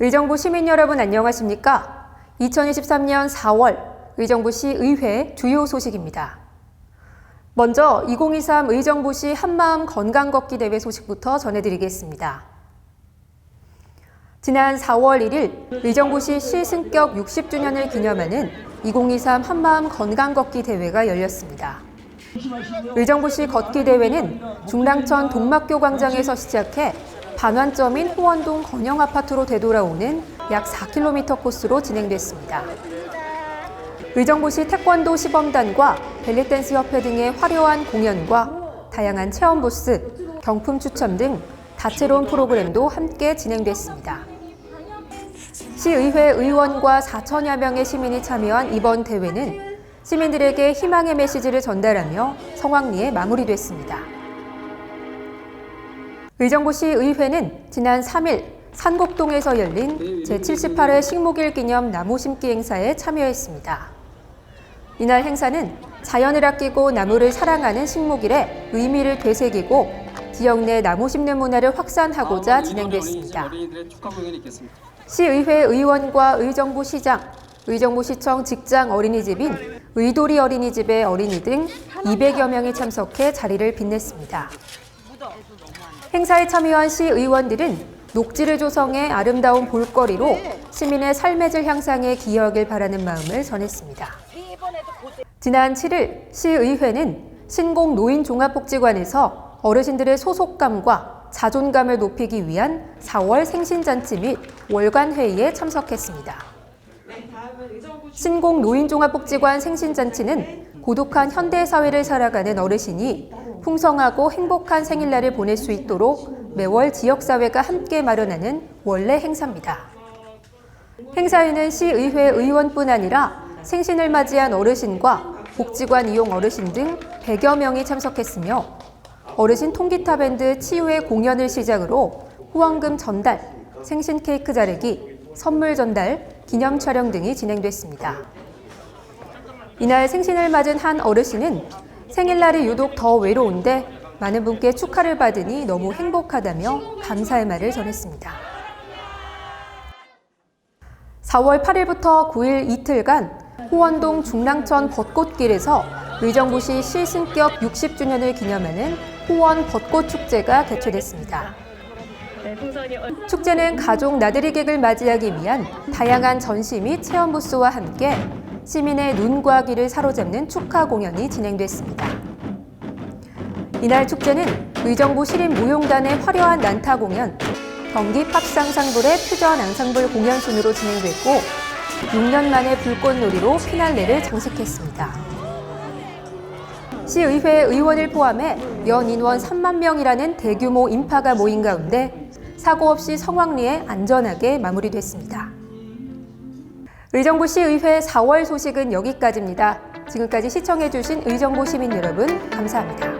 의정부 시민 여러분 안녕하십니까? 2023년 4월 의정부시 의회 주요 소식입니다. 먼저 2023 의정부시 한마음 건강 걷기 대회 소식부터 전해드리겠습니다. 지난 4월 1일 의정부시 시승격 60주년을 기념하는 2023 한마음 건강 걷기 대회가 열렸습니다. 의정부시 걷기 대회는 중랑천 동막교 광장에서 시작해 반환점인 호원동 건영 아파트로 되돌아오는 약 4km 코스로 진행됐습니다. 의정부시 태권도 시범단과 벨리댄스 협회 등의 화려한 공연과 다양한 체험 부스, 경품 추첨 등 다채로운 프로그램도 함께 진행됐습니다. 시의회 의원과 4천여 명의 시민이 참여한 이번 대회는 시민들에게 희망의 메시지를 전달하며 성황리에 마무리됐습니다. 의정부시 의회는 지난 3일 산곡동에서 열린 제78회 식목일 기념 나무 심기 행사에 참여했습니다. 이날 행사는 자연을 아끼고 나무를 사랑하는 식목일의 의미를 되새기고 지역 내 나무 심는 문화를 확산하고자 진행됐습니다. 공연이 있겠습니다. 시의회 의원과 의정부 시장, 의정부 시청 직장 어린이집인 의도리 어린이집의 어린이 등 200여 명이 참석해 자리를 빛냈습니다. 행사에 참여한 시 의원들은 녹지를 조성해 아름다운 볼거리로 시민의 삶의 질 향상에 기여하길 바라는 마음을 전했습니다. 지난 7일 시의회는 신공 노인 종합복지관에서 어르신들의 소속감과 자존감을 높이기 위한 4월 생신잔치 및 월간 회의에 참석했습니다. 신공 노인 종합복지관 생신잔치는 고독한 현대 사회를 살아가는 어르신이 풍성하고 행복한 생일날을 보낼 수 있도록 매월 지역사회가 함께 마련하는 원래 행사입니다. 행사에는 시의회 의원뿐 아니라 생신을 맞이한 어르신과 복지관 이용 어르신 등 100여 명이 참석했으며 어르신 통기타 밴드 치유의 공연을 시작으로 후원금 전달, 생신 케이크 자르기, 선물 전달, 기념 촬영 등이 진행됐습니다. 이날 생신을 맞은 한 어르신은 생일날이 유독 더 외로운데 많은 분께 축하를 받으니 너무 행복하다며 감사의 말을 전했습니다. 4월 8일부터 9일 이틀간 호원동 중랑천 벚꽃길에서 의정부시 시승격 60주년을 기념하는 호원 벚꽃 축제가 개최됐습니다. 축제는 가족 나들이 객을 맞이하기 위한 다양한 전시 및 체험 부스와 함께 시민의 눈과 귀를 사로잡는 축하 공연이 진행됐습니다. 이날 축제는 의정부 시립 무용단의 화려한 난타 공연, 경기 팝상상블의 퓨전 앙상블 공연 순으로 진행됐고 6년 만에 불꽃놀이로 피날레를 장식했습니다. 시의회 의원을 포함해 연 인원 3만 명이라는 대규모 인파가 모인 가운데 사고 없이 성황리에 안전하게 마무리됐습니다. 의정부 시 의회 4월 소식은 여기까지입니다. 지금까지 시청해주신 의정부 시민 여러분, 감사합니다.